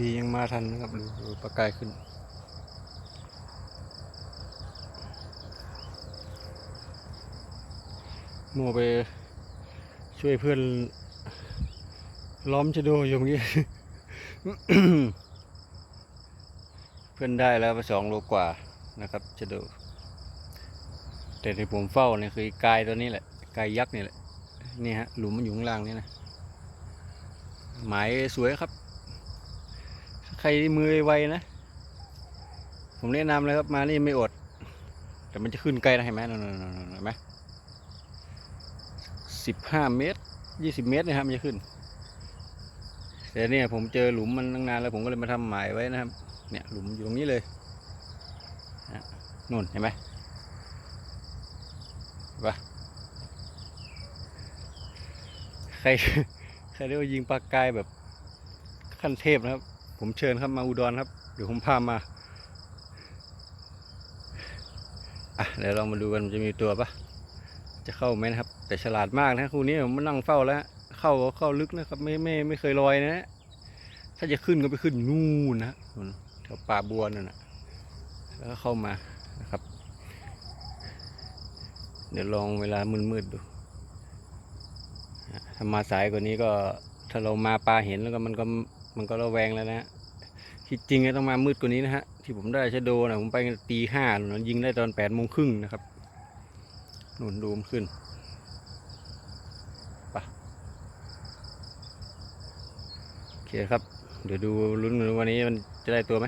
ดียังมาทันนะครับดูปลากายขึ้น มัวไปช่วยเพื่อนล้อมชะโดอยู่เมื่อกี้ เพื่อนได้แล้วไปสองโลกว่านะครับชะโดแต่ที่ผมเฝ้าเนี่ยคือกายตัวนี้แหละ กายยักษ์นี่แหละ นี่ฮะ หลุมมันอยู่ข้างล่างนี่นะ หมายสวยครับ ใครมือไวนะ ผมแนะนำเลยครับมานี่ไม่อด แต่มันจะขึ้นไกลนะเห็นไหมนั่นเห็นไหมสิบห้าเมตรยี่สิบเมตรนะครับมันจะขึ้น แต่เนี่ยผมเจอหลุมมันตั้งนานแล้วผมก็เลยมาทำหมายไว้นะครับ เนี่ยหลุมอยู่ตรงนี้เลยนู่นเห็นไหมเห็นปะใครใครเรียกว่ายิงปลากายแบบขั้นเทพนะครับ ผมเชิญครับมาอุดรครับ เดี๋ยวผมพามาอะเดี๋ยวเรามาดูกันจะมีตัวปะจะเข้าไหมนะครับ แต่ฉลาดมากนะคู่นี้ผมมานั่งเฝ้าแล้ว เข้าก็เข้าลึกนะครับ ไม่ไม่ไม่เคยลอยนะถ้าจะขึ้นก็ไปขึ้นนู่นนะนู่นแถวป่าบัวนั่นนะแล้วก็เข้ามานะครับ เดี๋ยวลองเวลามืดๆดูถ้ามาสายกว่านี้ก็ถ้าเรามาปลาเห็นแล้วก็มันก็ มันก็ระแวงแล้วนะที่จริงก็ต้องมามืดกว่านี้นะฮะ ที่ผมได้ชะโดนะผมไปตีห้าหนุนยิงได้ตอนแปดโมงครึ่งนะครับหนุนดูมขึ้นไปะโอเคครับ เดี๋ยวดูลุ้นวันนี้มันจะได้ตัวไหม